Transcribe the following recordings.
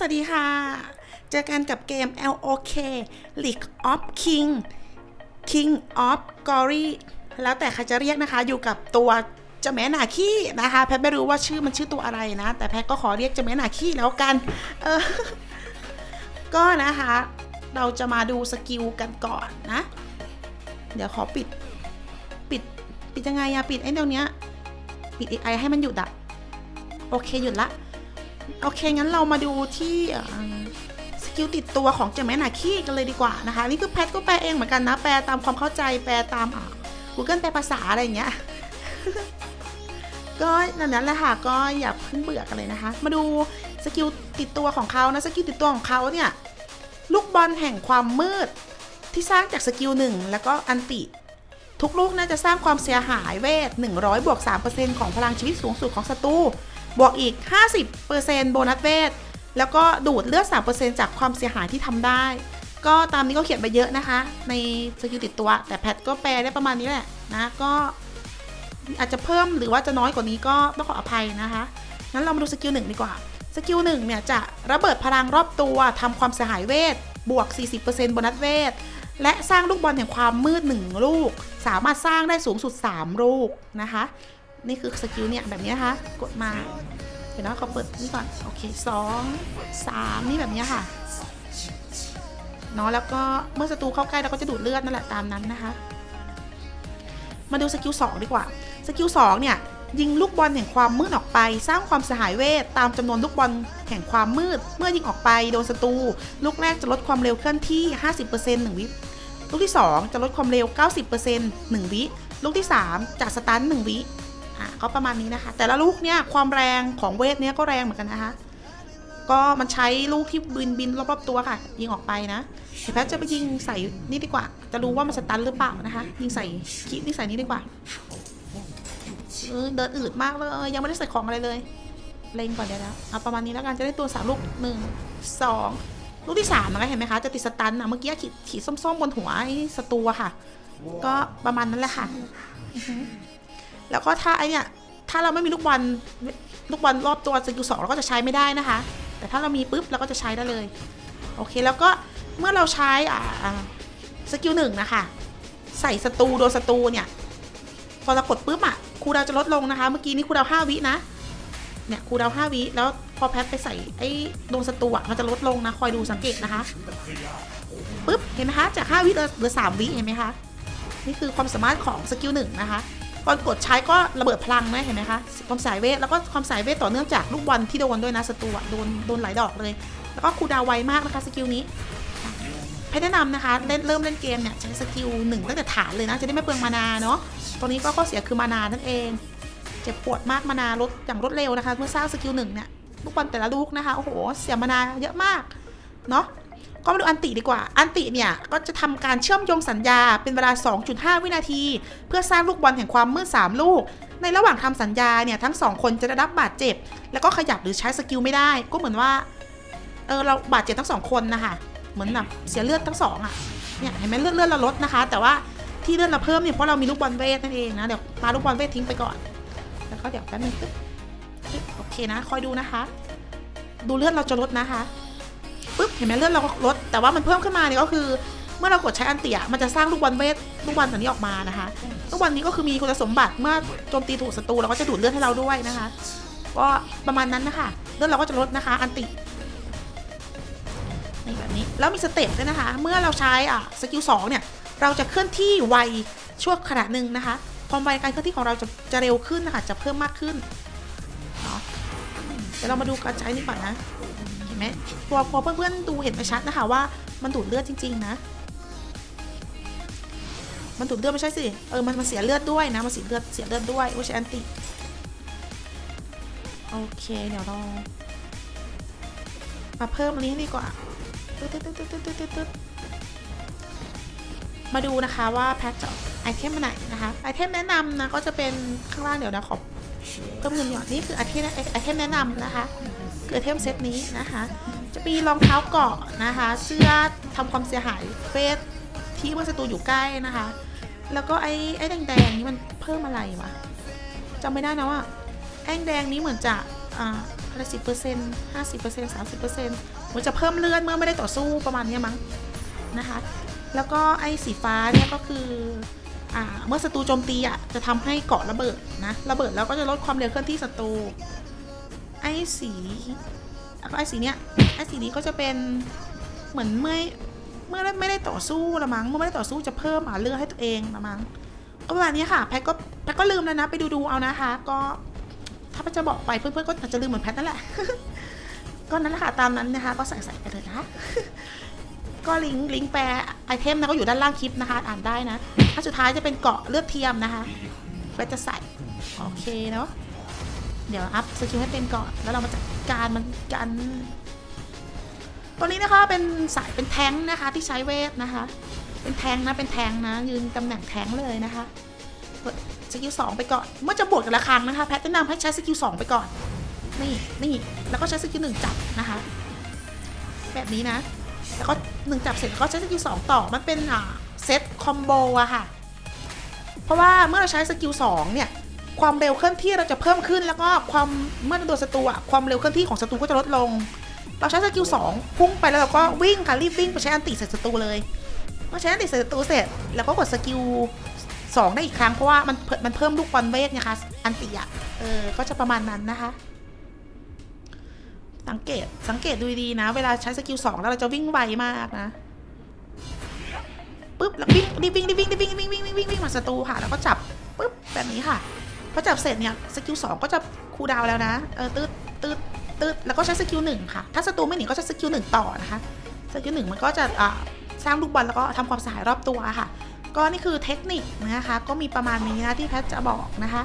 สวัสดีค่ะ เจอกันกับเกม LOK League of King King of Glory แล้วแต่ใครจะเรียกนะคะ อยู่กับตัวเจ้าแม่นาคีนะคะ แพทไม่รู้ว่าชื่อมันชื่อตัวอะไรนะ แต่แพทก็ขอเรียกเจ้าแม่นาคีแล้วกัน เออ ก็นะคะ เราจะมาดูสกิลกันก่อนนะ เดี๋ยวขอปิด ปิด ปิดยังไงอะปิดไอ้ตรงเนี้ปิดไอให้มันหยุดอะโอเคหยุดละ โอเค งั้นเรามาดูที่สกิลติดตัวของเจาแมนาคีกันเลยดีกว่านะคะ นี่คือแพทก็แปลเองเหมือนกันนะ แปลตามความเข้าใจ แปลตามอ่า Google แปลภาษาอะไรอย่างเงี้ย ก็นั่นแหละค่ะ ก็อย่าเพิ่งเบื่อกันเลยนะคะ มาดูสกิลติดตัวของเขานะ สกิลติดตัวของเขาเนี่ย ลูกบอลแห่งความมืดที่สร้างจากสกิลหนึ่งแล้วก็อันติทุกลูกน่าจะสร้างความเสียหายเวท 100บวก3%ของพลังชีวิตสูงสุดของศัตรู บวกอีก 50%โบนัสเวท แล้วก็ดูดเลือด 3%จากความเสียหายที่ทำได้ ก็ตามนี้ก็เขียนไปเยอะนะคะ ในสกิลติดตัว แต่แพทก็แปลได้ประมาณนี้แหละนะก็อาจจะเพิ่มหรือว่าจะน้อยกว่านี้ก็ต้องขออภัยนะคะงั้นเรามาดูสกิลหนึ่งดีกว่า สกิลหนึ่งเนี่ยจะระเบิดพลังรอบตัวทำความเสียหายเวท บวก 40%โบนัสเวท และสร้างลูกบอลแห่งความมืด 1 ลูก สามารถสร้างได้สูงสุด 3 ลูกนะคะ นี่คือสกิลเนี่ยแบบนี้นะคะ กดมาเดี๋ยวนะเขาเปิดนี่ก่อน โอเคสองสามนี่แบบนี้ค่ะเนาะแล้วก็เมื่อศัตรูเข้าใกล้เราก็จะดูดเลือดนั่นแหละตามนั้นนะคะ มาดูสกิล2ดีกว่า สกิล2เนี่ยยิงลูกบอลแห่งความมืดออกไป สร้างความเสียหายเวท ตามจำนวนลูกบอลแห่งความมืด เมื่อยิงออกไปโดนศัตรูลูกแรกจะลดความเร็วเคลื่อนที่ 50% 1วิลูกที่ 2 จะลดความเร็ว 90% 1 วิ ลูกที่ 3 จะสตัน1วิ อะก็ประมาณนี้นะคะ แต่ละลูกเนี่ยความแรงของเวทเนี่ยก็แรงเหมือนกันนะคะ ก็มันใช้ลูกที่บินบินรอบๆตัวค่ะ ยิงออกไปนะเดี๋ยวแพทจะไปยิงใส่นี่ดีกว่า จะรู้ว่ามันสตันหรือเปล่านะคะ ยิงใส่คิดนี่ใส่นี้ดีกว่าเออเดินอืดมากเลยยังไม่ได้ใส่ของอะไรเลย เล็งก่อนเดี๋ยวนะเอาประมาณนี้แล้วกันจะได้ตัวสามลูกหนึ่งสองลูกที่สามนะคะเห็นไหมคะจะติดสตันนะเมื่อกี้ขีดขีดส้มๆบนหัวไอ้ศัตรูอะค่ะ ก็ประมาณนั้นแหละค่ะ แล้วก็ถ้าไอเนี่ยถ้าเราไม่มีลูกบอลลูกบอลรอบตัวสกิลสองเราก็จะใช้ไม่ได้นะคะ แต่ถ้าเรามีปุ๊บเราก็จะใช้ได้เลย โอเคแล้วก็เมื่อเราใช้อ่าสกิลหนึ่งนะคะใส่ศัตรูโดนศัตรูเนี่ยพอเรากดปุ๊บอะครูดาวจะลดลงนะคะ เมื่อกี้นี้ครูดาวห้าวินะเนี่ยครูดาวห้าวิแล้วพอแพทไปใส่ไอ้โดนศัตรูอะมันจะลดลงนะคอยดูสังเกตนะคะปุ๊บเห็นไหมคะจากห้าวิเหลือสามวิเห็นไหมคะนี่คือความสามารถของสกิลหนึ่งนะคะ ตอนกดใช้ก็ระเบิดพลังนะเห็นไหมคะความสายเวทแล้วก็ความสายเวทต่อเนื่องจากลูกบอลที่โดนด้วยนะศัตรูโดนโดนหลายดอกเลย แล้วก็คูดาวไวมากนะคะสกิลนี้แพทแนะนำนะคะเล่นเริ่มเล่นเกมเนี่ยใช้สกิลหนึ่งตั้งแต่ฐานเลยนะจะได้ไม่เปลืองมานาเนาะตอนนี้ก็ข้อเสียคือมานานั่นเอง เจ็บปวดมากมานาลดอย่างรวดเร็วนะคะ เมื่อสร้างสกิลหนึ่งเนี่ยลูกบอลแต่ละลูกนะคะโอ้โหเสียมานาเยอะมากเนาะ ก็มาดูอันติดีกว่า อันติเนี่ย ก็จะทำการเชื่อมโยงสัญญาเป็นเวลา 2.5 วินาที เพื่อสร้างลูกบอลแห่งความมืด3ลูก ในระหว่างทำสัญญาเนี่ย ทั้งสองคนจะได้รับบาดเจ็บ แล้วก็ขยับหรือใช้สกิลไม่ได้ ก็เหมือนว่า เออเราบาดเจ็บทั้งสองคนนะคะ เหมือนแบบเสียเลือดทั้งสองอะ เนี่ยเห็นไหมเลือดเลือดเราลดนะคะ แต่ว่าที่เลือดเราเพิ่มเนี่ยเพราะเรามีลูกบอลเวทนั่นเองนะ เดี๋ยวปาลูกบอลเวททิ้งไปก่อน แล้วก็เดี๋ยวแป๊บนึงปึ๊บปึ๊บโอเคนะ คอยดูนะคะ ดูเลือดเราจะลดนะคะ ปึ๊บเห็นไหมเลือดเราก็ลดแต่ว่ามันเพิ่มขึ้นมาเนี่ยก็คือ เมื่อเรากดใช้อันเตียมันจะสร้างลูกบอลเวทลูกบอลตัวนี้ออกมานะคะลูกบอลนี้ก็คือมีคุณสมบัติเมื่อโจมตีถูกศัตรูเราก็จะดูดเลือดให้เราด้วยนะคะ ก็ประมาณนั้นนะคะเลือดเราก็จะลดนะคะ อันตินี่แบบนี้แล้วมีสเต็ปด้วยนะคะ เมื่อเราใช้อะสกิลสองเนี่ยเราจะเคลื่อนที่ไวชั่วขณะหนึ่งนะคะความไวการเคลื่อนที่ของเราจะจะเร็วขึ้นนะคะจะเพิ่มมากขึ้นเดี๋ยวเรามาดูการใช้นี่ก่อนนะ ไหมพอพอเพื่อนๆดูเห็นไปชัดนะคะว่ามันดูดเลือดจริง ๆ นะ มันดูดเลือดไม่ใช่สิ เออ มันมันเสียเลือดด้วยนะ มันเสียเลือด เสียเลือดด้วยโอ้ใช้แอนติ โอเค เดี๋ยวเรามาเพิ่มอันนี้ดีกว่าตึ๊ดตึ๊ดตึ๊ดตึ๊ดตึ๊ดตึ๊ดมาดูนะคะว่าแพ็คจะไอเทมอันไหนนะคะ ไอเทมแนะนำนะก็จะเป็นข้างล่างเดี๋ยวนะขอเพิ่มเงินหยอดนี่คือไอเทมไอเทมแนะนำนะคะ คือไอเทมเซตนี้นะคะ จะมีรองเท้าเกาะนะคะ เสื้อทำความเสียหายเฟสที่เมื่อศัตรูอยู่ใกล้นะคะ แล้วก็ไอ้ไอ้แดงๆนี้มันเพิ่มอะไรวะจำไม่ได้นะว่าไอ้แดงนี้เหมือนจะอ่าอะไรสิบเปอร์เซ็นต์ห้าสิบเปอร์เซ็นต์สามสิบเปอร์เซ็นต์มันจะเพิ่มเลือดเมื่อไม่ได้ต่อสู้ประมาณนี้มั้งนะคะ แล้วก็ไอ้สีฟ้าเนี่ยก็คืออ่าเมื่อศัตรูโจมตีอะจะทำให้เกาะระเบิดนะระเบิดแล้วก็จะลดความเร็วเคลื่อนที่ศัตรู ไอ้สีแล้วไอ้สีเนี้ยไอ้สีนี้ก็จะเป็นเหมือนเมื่อเมื่อไม่ได้ต่อสู้ละมั้งเมื่อไม่ได้ต่อสู้จะเพิ่มอ่าเลือดให้ตัวเองละมั้งก็ประมาณนี้ค่ะแพทก็แพทก็ลืมแล้วนะ ไปดูดูเอานะคะ ก็ถ้าแพทจะบอกไปเพื่อนๆก็อาจจะลืมเหมือนแพทนั่นแหละก็นั่นแหละค่ะตามนั้นนะคะ ก็ใส่ใส่ไปเลยนะก็ลิงก์ลิงก์แปลไอเทมนะก็อยู่ด้านล่างคลิปนะคะ อ่านได้นะถ้าสุดท้ายจะเป็นเกาะเลือดเทียมนะคะก็จะใส่โอเคเนาะ เดี๋ยวอัพสกิลให้เต็มก่อน แล้วเรามาจัดการมันกัน ตัวนี้นะคะเป็นสายเป็นแทงค์นะคะ ที่ใช้เวทนะคะ เป็นแทงค์นะเป็นแทงค์นะ ยืนตำแหน่งแทงค์เลยนะคะสกิลสองไปก่อน เมื่อจะบวกแต่ละครั้งนะคะ แพทย์แนะนำให้ใช้สกิลสองไปก่อน นี่นี่แล้วก็ใช้สกิลหนึ่งจับนะคะ แบบนี้นะ แล้วก็หนึ่งจับเสร็จแล้วก็ใช้สกิลสองต่อ มันเป็นอ่าเซตคอมโบอะค่ะ เพราะว่าเมื่อเราใช้สกิลสองเนี่ย ความเร็วเคลื่อนที่เราจะเพิ่มขึ้น แล้วก็ความเมื่อโดนศัตรูอะความเร็วเคลื่อนที่ของศัตรูก็จะลดลง เราใช้สกิลสองพุ่งไปแล้วเราก็วิ่งค่ะรีบวิ่งไปใช้อันติใส่ศัตรูเลยเมื่อใช้อันติใส่ศัตรูเสร็จแล้วก็กดสกิลสองได้อีกครั้งเพราะว่ามันเพิ่มมันเพิ่มลูกบอลเวทไงคะอันติอะเออก็จะประมาณนั้นนะคะสังเกตสังเกตดูดีนะ เวลาใช้สกิลสองแล้วเราจะวิ่งไวมากนะปุ๊บแล้ววิ่งรีบวิ่งรีบวิ่งรีบวิ่งวิ่งวิ่งวิ่งวิ่งวิ่งมาศัตรูค่ะ แล้วก็จับปุ๊บแบบนี้ค่ะ อจับเสร็จเนี่ยสกิลสองก็จะคูลดาวแล้วนะเออตืดตืดตืดแล้วก็ใช้สกิลหนึ่งค่ะ ถ้าศัตรูไม่หนีก็ใช้สกิลหนึ่งต่อนะคะสกิลหนึ่งมันก็จะอ่าสร้างลูกบอลแล้วก็ทำความสายรอบตัวค่ะ ก็นี่คือเทคนิคนะคะ ก็มีประมาณนี้นะที่แพทจะบอกนะคะ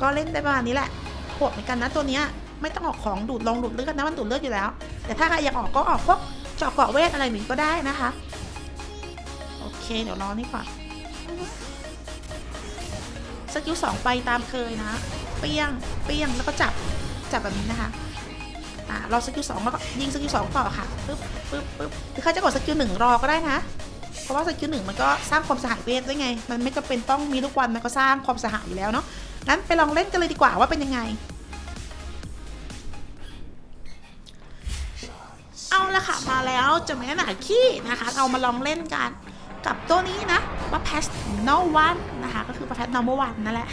ก็เล่นได้ประมาณนี้แหละโหดเหมือนกันนะตัวเนี้ยไม่ต้องออกของดูดลงดูดเลือดนะมันดูดเลือดอยู่แล้ว แต่ถ้าใครอยากออกก็ออกพวกเจาะเกาะเวทอะไรหนึ่งก็ได้นะคะ โอเค เดี๋ยวรอนี่ก่อน สกิลสองไปตามเคยนะ เปี้ยง เปี้ยง แล้วก็จับ จับแบบนี้นะคะอ่ารอสกิลสองแล้วก็ยิงสกิลสองต่อค่ะปึ๊บปึ๊บปึ๊บหรือใครจะกดสกิลหนึ่งรอก็ได้นะ เพราะว่าสกิลหนึ่งมันก็สร้างความเสหายเวทได้ไง มันไม่จำเป็นต้องมีลูกบอลมันก็สร้างความเสหายอยู่แล้วเนาะ งั้นไปลองเล่นกันเลยดีกว่าว่าเป็นยังไง เอาละค่ะมาแล้วจะไม่หนาขี้นะคะ เอามาลองเล่นกันกับตัวนี้นะ ว่า p a s No One นะคะ ก็คือ p a s Number One นั่นแหละ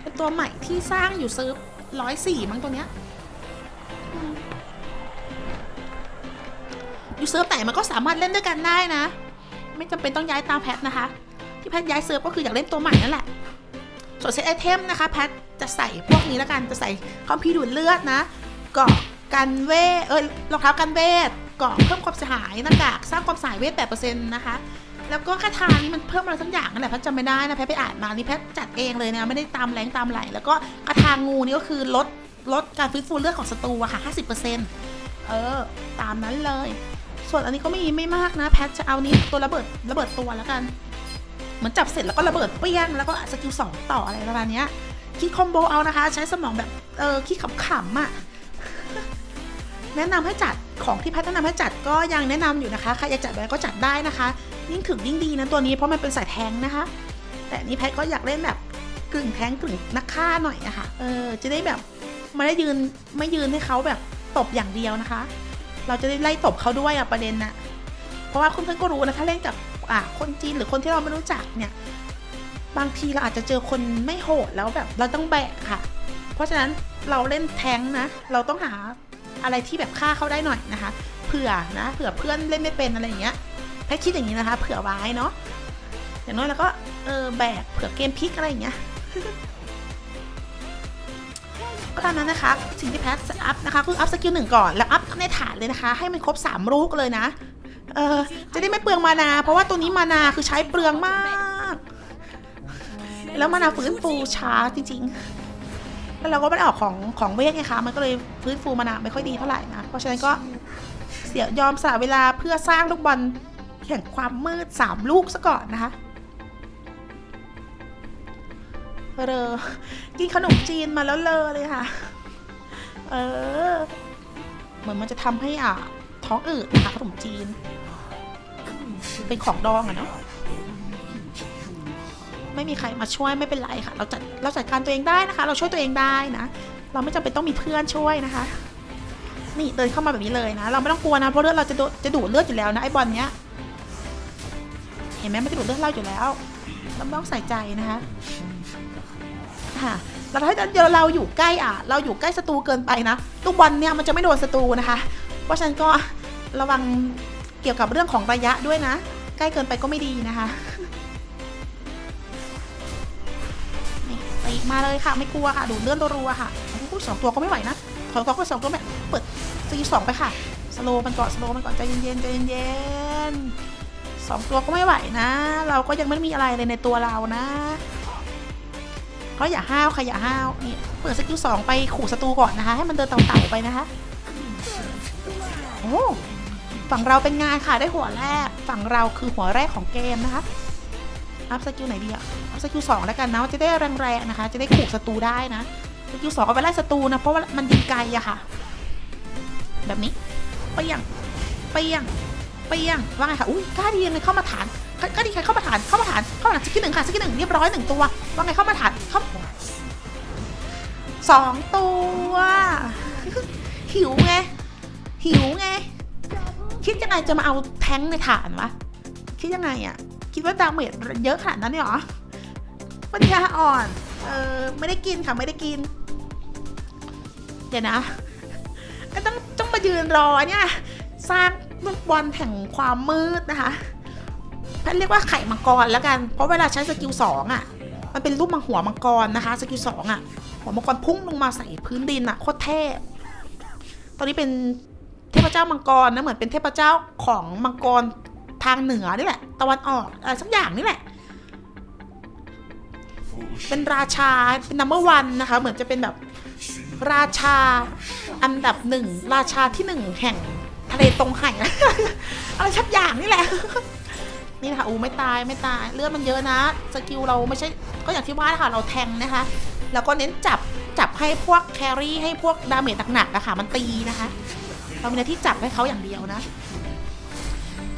เป็นตัวใหม่ที่สร้างอยู่ซื้อร้อยสี่มั้งตัวเนี้ยอยู่เซิร์ฟไหนมันก็สามารถเล่นด้วยกันได้นะ ไม่จำเป็นต้องย้ายตามแพทนะคะ ที่แพทย้ายเซิร์ฟก็คืออยากเล่นตัวใหม่นั่นแหละ ส่วนเซตไอเทมนะคะ แพทจะใส่พวกนี้แล้วกัน จะใส่คอมพิวดูดเลือดนะเกาะกันเวทเออรองเท้ากันเวทเกาะเพิ่มความเสียหายหน้ากากสร้างความสายเวทแปดเปอร์เซ็นต์นะคะ แล้วก็คาถานี้มันเพิ่มอะไรสักอย่างนั่นแหละแพทจำไม่ได้นะแพทไปอ่านมานี่แพทจัดเองเลยนะไม่ได้ตามแรงตามไหล แล้วก็คาถางูนี่ก็คือลดลดการฟื้นฟูเลือดของศัตรูอะค่ะห้าสิบเปอร์เซ็นต์เออ ตามนั้นเลย ส่วนอันนี้ก็ไม่ไม่มากนะแพทจะเอานี้ตัวระเบิดระเบิดตัวแล้วกันเหมือนจับเสร็จแล้วก็ระเบิดเปี้ยงแล้วก็สกิลสองต่ออะไรประมาณเนี้ยคิดคอมโบเอานะคะ ใช้สมองแบบเออคิดขำๆอะแนะนำให้จัดของที่แพทแนะนำให้จัดก็ยังแนะนำอยู่นะคะใครอยากจัดแบบก็จัดได้นะคะ ยิ่งถึงยิ่งดีนะตัวนี้เพราะมันเป็นสายแทงนะคะ แต่นี้แพทก็อยากเล่นแบบกึ่งแทงกึ่งนักฆ่าหน่อยอะคะ เออ จะได้แบบไม่ได้ยืนไม่ยืนให้เขาแบบตบอย่างเดียวนะคะ เราจะได้ไล่ตบเขาด้วยอะประเด็นน่ะเพราะว่าคุณเพื่อนก็รู้นะถ้าเล่นกับอ่าคนจีนหรือคนที่เราไม่รู้จักเนี่ย บางทีเราอาจจะเจอคนไม่โหดแล้วแบบเราต้องแบกค่ะ เพราะฉะนั้นเราเล่นแทงนะ เราต้องหาอะไรที่แบบฆ่าเขาได้หน่อยนะคะ เผื่อนะ เผื่อเพื่อนเล่นไม่เป็นอะไรอย่างเงี้ย ให้คิดอย่างนี้นะคะ เผื่อไว้เนาะอย่างน้อยเราก็เออแบกเผื่อเกมพลิกอะไรอย่างเงี้ยก็ตามนั้นนะคะสิ่งที่แพทจะอัพนะคะคืออัพสกิลหนึ่งก่อนแล้วอัพในฐานเลยนะคะ ให้มันครบ 3 ลูกเลยนะเออจะได้ไม่เปลืองมานา เพราะว่าตัวนี้มานาคือใช้เปลืองมาก แล้วมานาฟื้นฟูช้าจริง ๆ แล้วเราก็ไม่ได้ออกของของเวทไงคะมันก็เลยฟื้นฟูมานาไม่ค่อยดีเท่าไหร่นะเพราะฉะนั้นก็เสียยอมสละเวลาเพื่อสร้างลูกบอล แห่งความมืดสามลูกซะก่อนนะคะเรอกินขนมจีนมาแล้วเลอเลยค่ะ เออ เหมือนมันจะทำให้อะท้องอืดนะคะขนมจีน เป็นของดองอะเนาะไม่มีใครมาช่วยไม่เป็นไรค่ะ เราจัดเราจัดการตัวเองได้นะคะ เราช่วยตัวเองได้นะเราไม่จำเป็นต้องมีเพื่อนช่วยนะคะ นี่เดินเข้ามาแบบนี้เลยนะ เราไม่ต้องกลัวนะเพราะเลือดเราจะจะดูดเลือดอยู่แล้วนะไอ้บอลเนี้ย ห็นไหมมันจะดูดเลือดเราอยู่แล้วเราต้องใส่ใจนะคะค่ะแล้วถ้าเดี๋ยวเราอยู่ใกล้อะ เราอยู่ใกล้ศัตรูเกินไปนะลูกบอลเนี่ยมันจะไม่โดนศัตรูนะคะ เพราะฉะนั้นก็ระวังเกี่ยวกับเรื่องของระยะด้วยนะ ใกล้เกินไปก็ไม่ดีนะคะนี่ตีมาเลยค่ะ ไม่กลัวค่ะ ดูดเลื่อนรัวๆค่ะโอ้สองตัวก็ไม่ไหวนะถอยกองไปสองตัวไม่เปิดซีสองไปค่ะสโลว์มันก่อนสโลว์มันก่อนใจเย็นๆใจเย็นๆ สองตัวก็ไม่ไหวนะ เราก็ยังไม่มีอะไรเลยในตัวเรานะ ก็อย่าห้าวค่ะอย่าห้าวนี่เปิดสกิลสองไปขู่ศัตรูก่อนนะคะ ให้มันเดินเต่าๆไปนะคะ โอ้ฝั่งเราเป็นงานค่ะได้หัวแรก ฝั่งเราคือหัวแรกของเกมนะคะ อัพสกิลไหนดีอะอัพสกิลสองแล้วกันนะจะได้แรงๆนะคะ จะได้ขู่ศัตรูได้นะสกิลสองเอาไปไล่ศัตรูนะเพราะว่ามันยิงไกลอะค่ะ แบบนี้เปียงเปียง เปียงว่าไงคะอุ้ยกล้าดีเลยเข้ามาฐานกล้าดีใครเข้ามาฐานเข้ามาฐานเข้ามาฐานสกิลหนึ่งค่ะสกิลหนึ่งเรียบร้อยหนึ่งตัวว่าไงเข้ามาฐานเข้าสองตัวหิวไงหิวไง คิดยังไงจะมาเอาแท้งในฐานวะคิดยังไงอะคิดว่าดาเมจเยอะขนาดนั้นเนี่หรอปัญญาอ่อนเออไม่ได้กินค่ะไม่ได้กิน เดี๋ยวนะก็ต้องต้องมายืนรอเนี่ยสร้าง ลูกบอลแห่งความมืดนะคะแพทเรียกว่าไข่มังกรแล้วกัน เพราะเวลาใช้สกิลสองอะ มันเป็นรูปมังหัวมังกรนะคะ สกิลสองอะ หัวมังกรพุ่งลงมาใส่พื้นดินอะโคตรเทพตอนนี้เป็นเทพเจ้ามังกรนะเหมือนเป็นเทพเจ้าของมังกรทางเหนือนี่แหละ ตะวันออกอะไรสักอย่างนี่แหละ เป็นราชา เป็นนัมเบอร์วันนะคะ เหมือนจะเป็นแบบราชาอันดับหนึ่ง ราชาที่หนึ่งแห่ง ทะเลตรงไห่อะไรชักอย่างนี่แหละ นี่นะคะอูไม่ตายไม่ตายเลือดมันเยอะนะ สกิลเราไม่ใช่ก็อย่างที่ว่านะคะเราแทงนะคะ แล้วก็เน้นจับจับให้พวกแครี่ให้พวกดาเมจหนักๆนะคะมันตีนะคะเรามีหน้าที่จับให้เขาอย่างเดียวนะ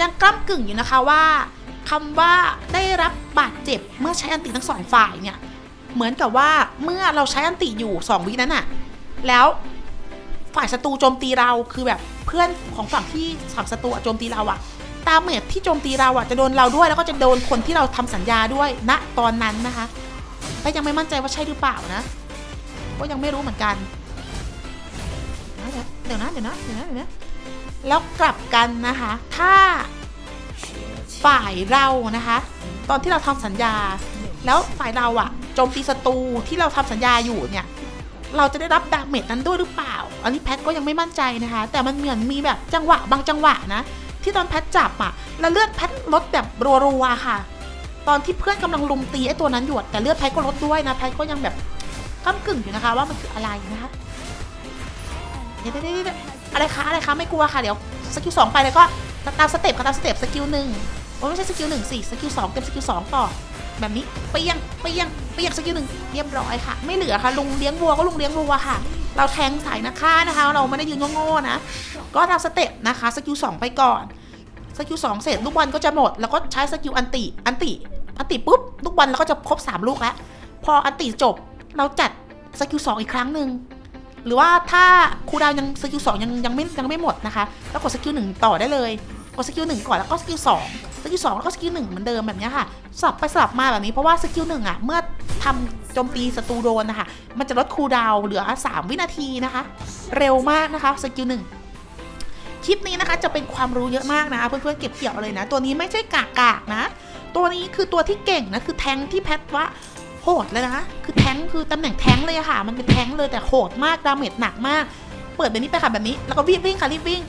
ยังกล้ำกึ่งอยู่นะคะว่าคำว่าได้รับบาดเจ็บเมื่อใช้อันติทั้งสองฝ่ายเนี่ย เหมือนกับว่าเมื่อเราใช้อันติอยู่2วินั้นอะแล้ว ฝ่ายศัตรูโจมตีเราคือแบบเพื่อนของฝั่งที่ฝั่งศัตรูโจมตีเราอะตามเมจที่โจมตีเราอะจะโดนเราด้วยแล้วก็จะโดนคนที่เราทำสัญญาด้วยณตอนนั้นนะคะ แต่ยังไม่มั่นใจว่าใช่หรือเปล่านะก็ยังไม่รู้เหมือนกันเดี๋ยวนะเดี๋ยวนะเดี๋ยวนะเดี๋ยวนะแล้วกลับกันนะคะ ถ้าฝ่ายเรานะคะ ตอนที่เราทำสัญญา แล้วฝ่ายเราอะโจมตีศัตรูที่เราทำสัญญาอยู่เนี่ย เราจะได้รับดาเมจนั้นด้วยหรือเปล่า อันนี้แพทก็ยังไม่มั่นใจนะคะ แต่มันเหมือนมีแบบจังหวะบางจังหวะนะ ที่ตอนแพทจับอะแล้วเลือดแพทลดแบบรัวๆค่ะ ตอนที่เพื่อนกำลังลุมตีไอ้ตัวนั้นอยู่แต่เลือดแพทก็ลดด้วยนะแพทก็ยังแบบก้ากึ่งอยู่นะคะ ว่ามันคืออะไรนะคะเดี๋ยวอะไรคะอะไรคะไม่กลัวค่ะเดี๋ยวสกิลสองไปเลยก็ตามสเต็ปค่ะตามสเต็ปสกิลหนึ่งโอ้ไม่ใช่สกิลหนึ่งสิสกิลสองเต็มสกิลสองต่อแบบนี้เปียง เปียงเปียงสกิลหนึ่งเรียบร้อยค่ะ ไม่เหลือค่ะลุงเลี้ยงวัวก็ลุงเลี้ยงวัวค่ะ เราแทงสายนักฆ่านะคะ เราไม่ได้ยืนโง่ๆนะ ก็ตาสเต็ปนะคะสกิลสองไปก่อนสกิลสองเสร็จลูกบอลก็จะหมด แล้วก็ใช้สกิลอันติอันติอันติปุ๊บลูกบอลเราก็จะครบสามลูกแล้วพออันติจบเราจัดสกิลสองอีกครั้งหนึ่งหรือว่าถ้าครูดาวยังสกิลสองยังยังไม่ยังไม่หมดนะคะ แล้วกดสกิลหนึ่งต่อได้เลยกดสกิลหนึ่งก่อนแล้วก็สกิลสอง สกิลสองแล้วก็สกิลหนึ่งเหมือนเดิมแบบนี้ค่ะสลับไปสลับมาแบบนี้เพราะว่าสกิลหนึ่งอะเมื่อทำโจมตีศัตรูโดนนะคะมันจะลดคูลดาวเหลือ 3 วินาทีนะคะ เร็วมากนะคะสกิลหนึ่งคลิปนี้นะคะจะเป็นความรู้เยอะมากนะเพื่อนๆเก็บเกี่ยวเลยนะ ตัวนี้ไม่ใช่กากากๆนะ ตัวนี้คือตัวที่เก่งนะคือแทงที่แพทว่าโหดเลยนะ คือแทงคือตำแหน่งแทงเลยค่ะ มันเป็นแทงเลยแต่โหดมากดาเมจหนักมาก เปิดแบบนี้ไปค่ะแบบนี้ แล้วก็วิ่งวิ่งค่ะรีบวิ่ง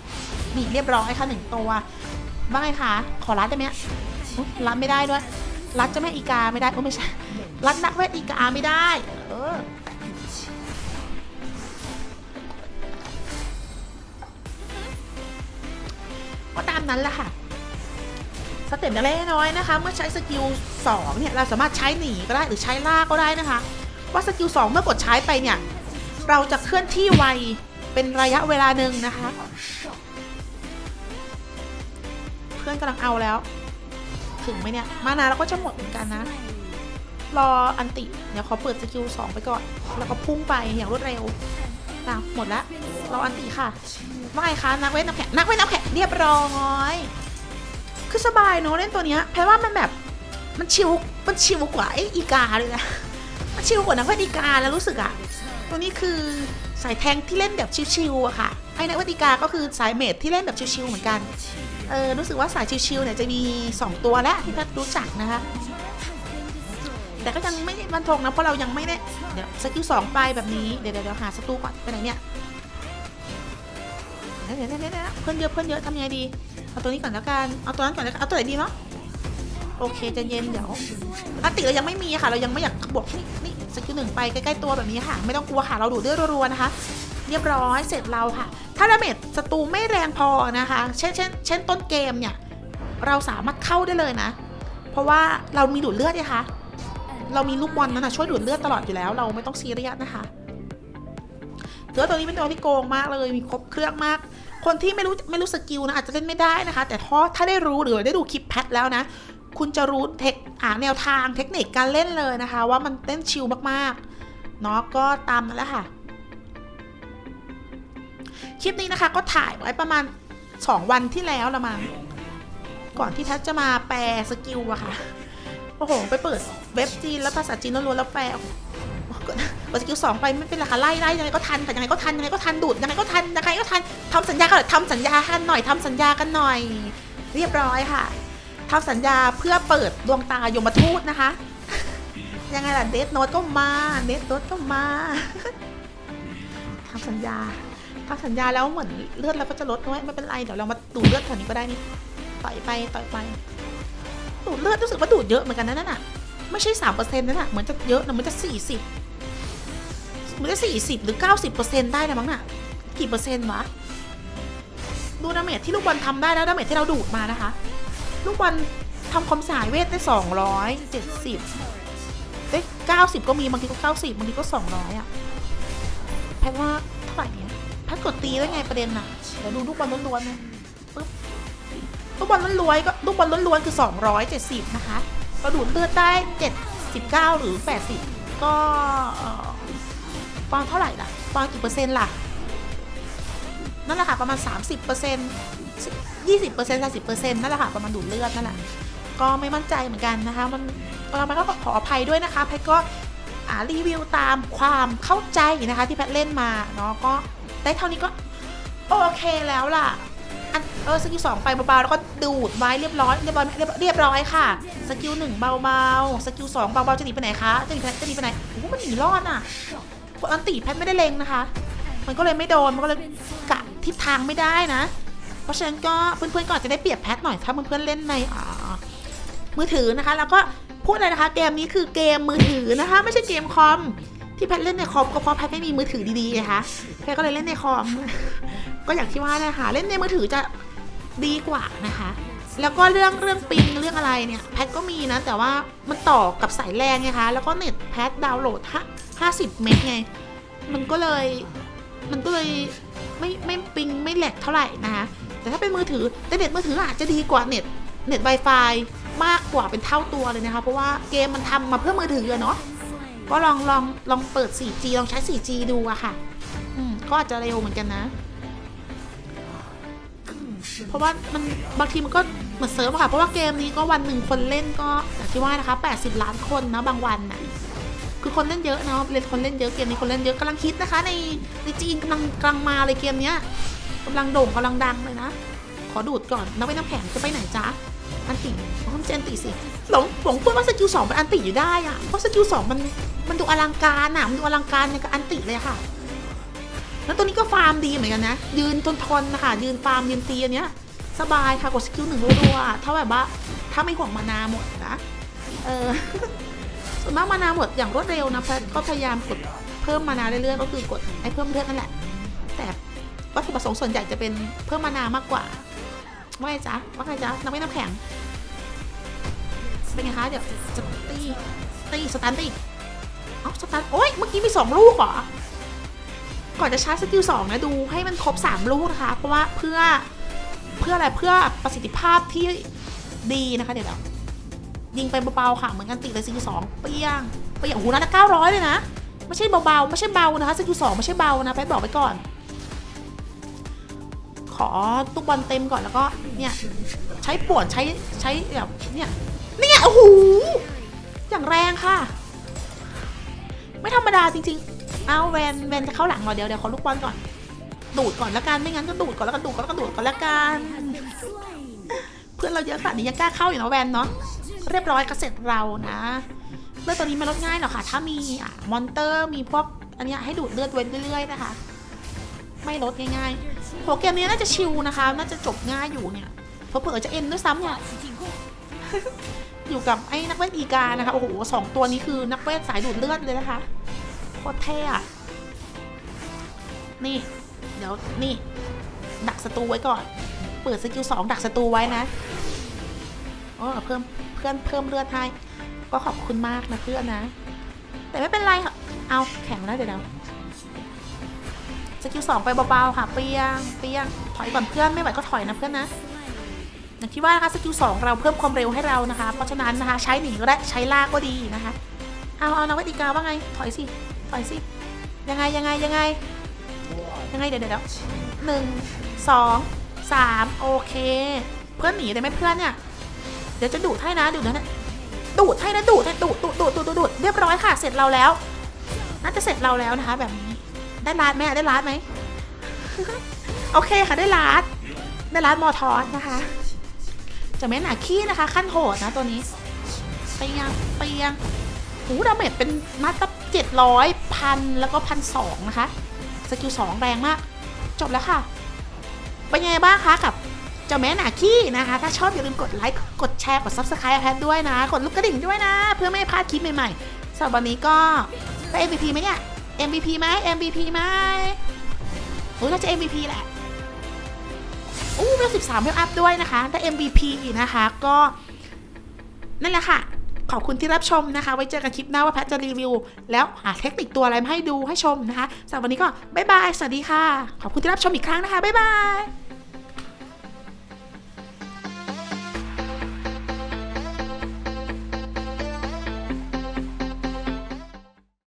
นี่เรียบร้อยค่ะหนึ่งตัว ว่าไงคะขอรัดได้ไหมรัดไม่ได้ด้วย รัดเจะแม่อีกาไม่ได้โอ้ไม่ใช่ รัดนักเวทอีกาไม่ได้ เออก็ตามนั้นแหละค่ะ สเต็ปเล็กน้อยนะคะ เมื่อใช้สกิล2เนี่ย เราสามารถใช้หนีก็ได้หรือใช้ล่ากก็ได้นะคะ ว่าสกิล2เมื่อกดใช้ไปเนี่ย เราจะเคลื่อนที่ไวเป็นระยะเวลาหนึ่งนะคะ พื่อนกำลังเอาแล้ว ถึงไหมเนี่ย มานาเราก็จะหมดเหมือนกันนะ รออันติ เดี๋ยวขอเปิดสกิลสองไปก่อน แล้วก็พุ่งไปอย่างรวดเร็วอะหมดละรออันติค่ะว่าไงคะนักเวทน้ำแข็งนักเวทน้ำแข็งเรียบร้อยคือสบายเนอะเล่นตัวเนี้ยแพรว่ามันแบบมันชิวมันชิวกว่าไอ้อีกาเลยนะมันชิวกว่านักเวทอีกาแล้วรู้สึกอะตัวนี้คือสายแทงที่เล่นแบบชิวๆอะค่ะไอ้นักเวทอีกาก็คือสายเมดที่เล่นแบบชิวๆเหมือนกัน เออรู้สึกว่าสายชิวๆเนี่ยจะมี 2 ตัวแล้วที่แพทรู้จักนะคะ แต่ก็ยังไม่บันทงนะเพราะเรายังไม่ได้เดี๋ยวสกิลสองไปแบบนี้เดี๋ยวเดี๋ยวหาศัตรูก่อนไปไหนเนี่ยเดี๋ยวเดี๋ยวเดี๋ยเดี๋ยวเพื่อนเยอะเพื่อนเยอะทำยังไงดีเอาตัวนี้ก่อนแล้วกันเอาตัวนั้นก่อนแล้วกันเอาตัวไหนดีเนาะโอเคจะเย็นเดี๋ยวอัติเรายังไม่มีค่ะ เรายังไม่อยากบวกนี่นี่สกิลหนึ่งไปใกล้ๆตัวแบบนี้ค่ะ ไม่ต้องกลัวค่ะเราดูดเลือดรัวๆนะคะ เรียบร้อยเสร็จเราค่ะ ถ้าดาเมจศัตรูไม่แรงพอนะคะ เช่นเช่นเช่นต้นเกมเนี่ย เราสามารถเข้าได้เลยนะ เพราะว่าเรามีดูดเลือดนะคะ เรามีลูกบอลนั้นนะช่วยดูดเลือดตลอดอยู่แล้ว เราไม่ต้องซีเรียสนะคะถือว่าตัวนี้เป็นตัวที่โกงมากเลยมีครบเครื่องมาก คนที่ไม่รู้ไม่รู้สกิลนะอาจจะเล่นไม่ได้นะคะ แต่ถ้าถ้าได้รู้หรือได้ดูคลิปแพทแล้วนะ คุณจะรู้เทคอ่าแนวทางเทคนิคการเล่นเลยนะคะ ว่ามันเต้นชิลมากๆเนาะก็ตามนั้นแหละค่ะ คลิปนี้นะคะ ก็ถ่ายไว้ประมาณ 2 วันที่แล้วละมั้งก่อนที่แพทจะมาแปลสกิลอะค่ะโอ้โหไปเปิดเว็บจีนแล้วภาษาจีนล้วนๆแล้วแปลกดกสกิลสองไปไม่เป็นไรค่ะไล่ไล่ยังไงก็ทันค่ะยังไงก็ทันยังไงก็ทันดูดยังไงก็ทันยังไงก็ทันทำสัญญากันหน่อยทำสัญญากันหน่อยทำสัญญากันหน่อย เรียบร้อยค่ะทำสัญญาเพื่อเปิดดวงตายมทูตนะคะ ยังไงล่ะเดทโนตก็มาเดทโนตก็มาทำสัญญา ทำสัญญาแล้วเหมือนเลือดเราก็จะลดน้อยไม่เป็นไรเดี๋ยวเรามาดูดเลือดแถวนี้ก็ได้นี่ต่อยไปต่อยไป ดูดเลือดรู้สึกว่าดูดเยอะเหมือนกันนะนั่นน่ะไม่ใช่สามเปอร์เซ็นต์นั่นน่ะเหมือนจะเยอะนะเหมันจะสี่สิบมันจะสี่สิบหรือเก้าสิบเปอร์เซ็นต์ได้นะมั้งน่ะกี่เปอร์เซ็นต์วะดูดาเมจที่ลูกบอลทำได้แล้วดาเมจที่เราดูดมานะคะ ลูกบอลทำความสายเวทได้สองร้อยเจ็ดสิบได้เก้าสิบก็มีบางทีก็เก้าสิบบางทีก็สองร้อยอะแพทว่าเท่าไหร่เนี่ย แพทกดตีได้ไงประเด็นน่ะเดี๋ยวดูลูกบอลล้วนๆนะปึ๊บลูกบอลล้วนๆก็ลูกบอลล้วนๆคือ 270 นะคะกระดูดเลือดได้ 79 หรือ 80 ก็เอ่อประมาณเท่าไหร่ล่ะประมาณกี่เปอร์เซ็นต์ล่ะ นั่นแหละค่ะประมาณ 30เปอร์เซ็นต์20เปอร์เซ็นต์30เปอร์เซ็นต์นั่นแหละค่ะประมาณดูดเลือดนั่นแหละก็ไม่มั่นใจเหมือนกันนะคะ มันเรามันก็ขออภัยด้วยนะคะแพทก็อ่ารีวิวตามความเข้าใจนะคะที่แพทเล่นมาเนาะก็ ได้เท่านี้ก็โอเคแล้วล่ะ อันเออสกิลสองไปเบาๆแล้วก็ดูดไว้เรียบร้อยเรียบร้อยเรียบเรียบร้อยค่ะ สกิลหนึ่งเบาๆ สกิลสองเบาๆจะหนีไปไหนคะจะหนีไปไหนจะหนีไปไหนโอ้โหมันหนีรอดอะกดอันติแพทไม่ได้เล็งนะคะ มันก็เลยไม่โดนมันก็เลยกะทิศทางไม่ได้นะ เพราะฉะนั้นก็เพื่อนๆก็อาจจะได้เปรียบแพทหน่อยถ้าเพื่อนๆเล่นในอ่ามือถือนะคะ แล้วก็พูดเลยนะคะ เกมนี้คือเกมมือถือนะคะ ไม่ใช่เกมคอม ที่แพทเล่นในคอมก็เพราะแพทไม่มีมือถือดีๆนะคะแพทก็เลยเล่นในคอม ก็อย่างที่ว่าเนะคะเล่นในมือถือจะดีกว่านะคะ แล้วก็เรื่องเรื่องปิงเรื่องอะไรเนี่ยแพทก็มีนะ แต่ว่ามันต่อกับสายแรงไงคะ แล้วก็เน็ตแพทดาวน์โหลดห้าสิบเมกไง มันก็เลยมันก็เลยไม่ไม่ปิงไม่แหลกเท่าไหร่นะคะแต่ถ้าเป็นมือถือแต่เน็ตมือถืออาจจะดีกว่าเน็ตเน็ต Wi-Fi มากกว่าเป็นเท่าตัวเลยนะคะ เพราะว่าเกมมันทำมาเพื่อมือถือเนาะ ก็ลองลองลองเปิด 4G ลองใช้ 4G ดูอะค่ะ อืม ก็อาจจะเร็วเหมือนกันนะ เพราะว่ามันบางทีมันก็เหมือนเซิร์ฟอะค่ะ เพราะว่าเกมนี้ก็วันหนึ่งคนเล่นก็อย่างที่ว่านะคะ 80 ล้านคนนะบางวันน่ะคือคนเล่นเยอะเนาะเล่นคนเล่นเยอะเกมนี้คนเล่นเยอะกำลังคิดนะคะ ในในจีนกำลังกำลังมาเลยเกมเนี้ยกำลังโด่งกำลังดังเลยนะ ขอดูดก่อนน้ำไปน้ำแข็งจะไปไหนจ๊ะ อันติต้องทำเจนติสิหลงหลงพูดว่าสกิลสองมันอันติอยู่ได้อะเพราะสกิลสองมันมันดูอลังการอะมันดูอลังการในกับอันติเลยค่ะ แล้วตัวนี้ก็ฟาร์มดีเหมือนกันนะ ยืนทนทนนะคะยืนฟาร์มยืนตีอันเนี้ย สบายค่ะกดสกิลหนึ่งรัวๆถ้าแบบว่าถ้าไม่ห่วงมานาหมดนะ เออส่วนมากมานาหมดอย่างรวดเร็วนะพก็พยายามกดเพิ่มมานาเรื่อยๆก็คือกดไอ้เพิ่มเลือดนั่นแหละ แต่วัตถุประสงค์ส่วนใหญ่จะเป็นเพิ่มมานามากกว่าว่าไงจ๊ะว่าไงจ๊ะน้ำไม่น้ำแข็ง เป็นไงคะ เดี๋ยวจะตีตีสตันตีเอ้าสตันโอ๊ยเมื่อกี้มีสองลูกเหรอ ก่อนจะใช้สกิลสองนะดูให้มันครบสามลูกนะคะ เพราะว่าเพื่อเพื่ออะไรเพื่อประสิทธิภาพที่ดีนะคะ เดี๋ยวยิงไปเบาๆค่ะเหมือนกันติเลยสกิลสองเปี้ยงเปี้ยงโอ้โหนัดละเก้าร้อยเลยนะไม่ใช่เบาๆไม่ใช่เบานะคะสกิลสองไม่ใช่เบานะแพทบอกไว้ก่อน ขอตุกบอลเต็มก่อนแล้วก็เนี่ยใช้ปวนใช้ใช้แบบเนี่ย เนี่ยโอ้โหอย่างแรงค่ะ ไม่ธรรมดาจริง ๆ เอาแวนแวนจะเข้าหลังเหรอเดี๋ยวเดี๋ยวขอลูกบอลก่อน ดูดก่อนละกันไม่งั้นก็ดูดก่อนแล้วก็ดูดก่อนแล้วก็ดูดก่อนละกันเพื่อนเราเยอะขนาดนี้ยังกล้าเข้าอยู่นะแวนเนาะเรียบร้อยก็เสร็จเรานะเลือดตัวนี้ไม่ลดง่ายหรอกค่ะ ถ้ามีอะมอนเตอร์มีพวกอันนี้ให้ดูดเลือดเว้นเรื่อยๆนะคะ ไม่ลดง่ายๆโหเกมนี้น่าจะชิลนะคะ น่าจะจบง่ายอยู่เนี่ยเผื่อๆจะเอ็นด้วยซ้ำเนี่ย อยู่กับไอ้นักเวทอีกานะคะ โอ้โหสองตัวนี้คือนักเวทสายดูดเลือดเลยนะคะโคตรเท่อะนี่ เดี๋ยวนี่ ดักศัตรูไว้ก่อน เปิดสกิลสองดักศัตรูไว้นะโอ้เพิ่มเพื่อนเพิ่มเลือดให้ ก็ขอบคุณมากนะเพื่อนนะ แต่ไม่เป็นไรค่ะ เอาแข็งแล้วเดี๋ยวเดี๋ยวสกิลสองไปเบาๆค่ะเปียงเปียงถอยก่อนเพื่อนไม่ไหวก็ถอยนะเพื่อนนะ อย่างที่ว่านะคะสกิลสองเราเพิ่มความเร็วให้เรานะคะ เพราะฉะนั้นนะคะ ใช้หนีก็ได้ใช้ลากก็ดีนะคะ เอาเอานวัตอีกาว่าไง ถอยสิ ถอยสิ ยังไงยังไงยังไง ยังไงเดี๋ยวเดี๋ยวเดี๋ยวหนึ่งสองสามโอเค เพื่อนหนีได้ไหมเพื่อนเนี่ย เดี๋ยวจะดูดให้นะดูดนะดูดให้นะดูดให้ดูดดูดดูดดูดดูดเรียบร้อยค่ะ เสร็จเราแล้ว น่าจะเสร็จเราแล้วนะคะ แบบนี้ ได้ลาดไหมได้ลาดไหมโอเคค่ะได้ลาดได้ลาดมอทอสนะคะ จะแม่นหนาขี้นะคะ ขั้นโหดนะตัวนี้ไปยังไปยังโอ้ดาเมจเป็นมาตับเจ็ดร้อยพันแล้วก็พันสองนะคะ สกิลสองแรงมาก จบแล้วค่ะ เป็นยังไงบ้างคะกับเจ้าแม่หนาขี้นะคะ ถ้าชอบอย่าลืมกดไลค์ กดแชร์ กด subscribe แพทด้วยนะ กดลูกกระดิ่งด้วยนะ เพื่อไม่พลาดคลิปใหม่ๆสำหรับวันนี้ก็ได้ MVP ไหมเนี่ย MVP ไหม MVP ไหมโอ้ยน่าจะ MVP แหละ อู้เวล13เวลอัพด้วยนะคะ ได้ MVP นะคะก็นั่นแหละค่ะขอบคุณที่รับชมนะคะ ไว้เจอกันคลิปหน้าว่าแพทจะรีวิว แล้วหาเทคนิคตัวอะไรมาให้ดูให้ชมนะคะสำหรับวันนี้ก็บ๊ายบาย สวัสดีค่ะ ขอบคุณที่รับชมอีกครั้งนะคะ บ๊ายบาย